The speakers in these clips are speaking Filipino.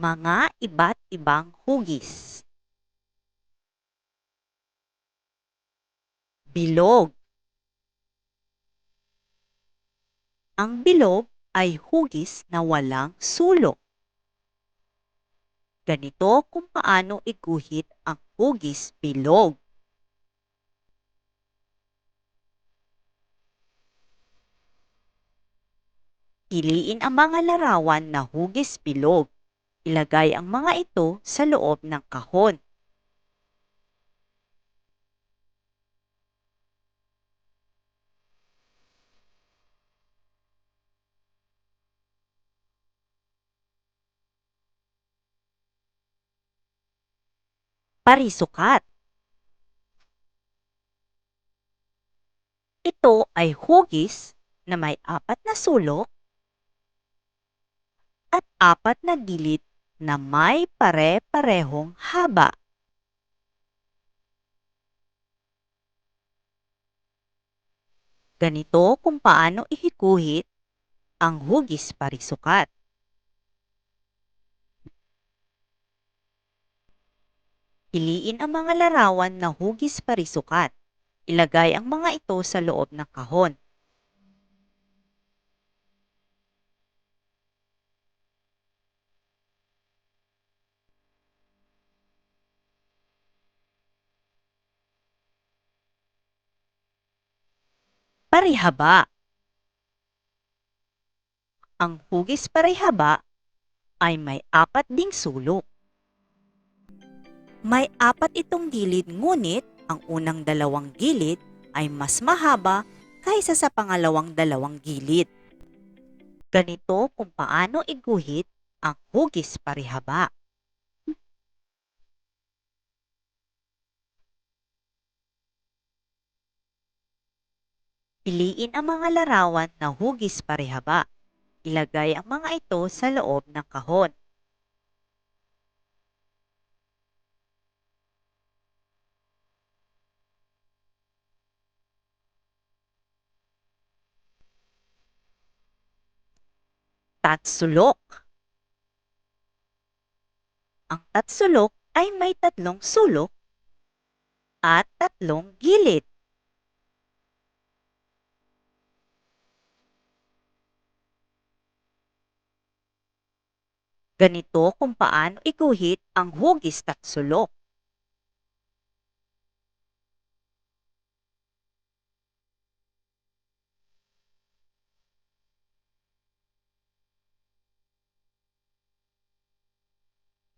Mga iba't ibang hugis. Bilog. Ang bilog ay hugis na walang sulok. Ganito kung paano iguhit ang hugis bilog. Piliin ang mga larawan na hugis bilog. Ilagay ang mga ito sa loob ng kahon. Parisukat Ito ay hugis na may apat na sulok at apat na gilid na may pare-parehong haba. Ganito kung paano ihiguhit ang hugis parisukat. Piliin ang mga larawan na hugis parisukat. Ilagay ang mga ito sa loob ng kahon. Parihaba Ang hugis parihaba ay may apat ding sulok. May apat itong gilid ngunit ang unang dalawang gilid ay mas mahaba kaysa sa pangalawang dalawang gilid. Ganito kung paano iguhit ang hugis parihaba. Piliin ang mga larawan na hugis parihaba. Ilagay ang mga ito sa loob ng kahon. Tatsulok Ang tatsulok ay may tatlong sulok at tatlong gilid. Ganito kung paano iguhit ang hugis tatsulok.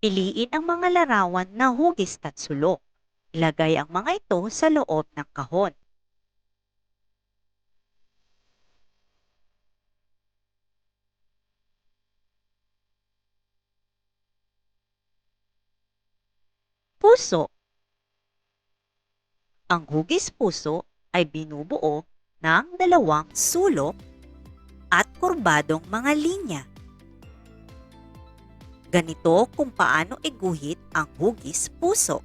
Piliin ang mga larawan na hugis tatsulok. Ilagay ang mga ito sa loob ng kahon. Puso Ang hugis puso ay binubuo ng dalawang sulok at kurbadong mga linya. Ganito kung paano iguhit ang hugis puso.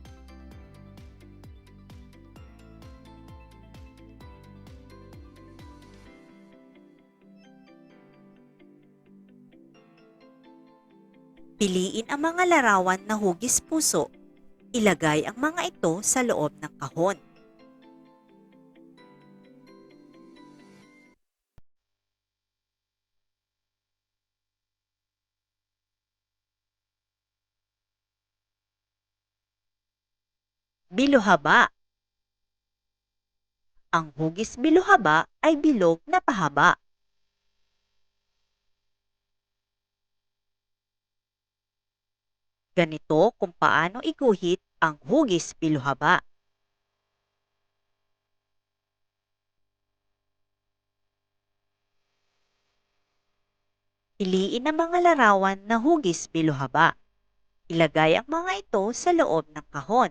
Piliin ang mga larawan na hugis puso. Ilagay ang mga ito sa loob ng kahon. Biluhaba Ang hugis biluhaba ay bilog na pahaba. Ganito kung paano iguhit ang hugis biluhaba. Piliin ang mga larawan na hugis biluhaba. Ilagay ang mga ito sa loob ng kahon.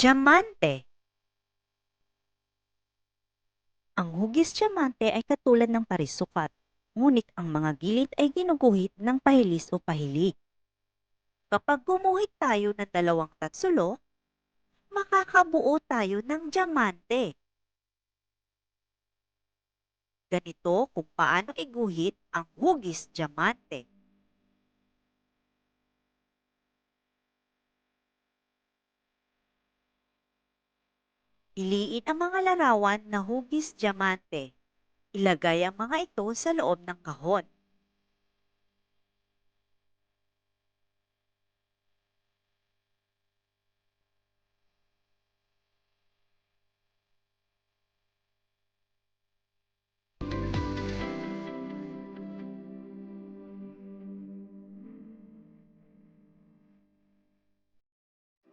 Diamante Ang hugis diamante ay katulad ng parisukat, ngunit ang mga gilid ay ginuguhit ng pahilis o pahilig. Kapag gumuhit tayo ng dalawang tatsulo, makakabuo tayo ng diamante. Ganito kung paano iguhit ang hugis diamante. Piliin ang mga larawan na hugis diamante. Ilagay ang mga ito sa loob ng kahon.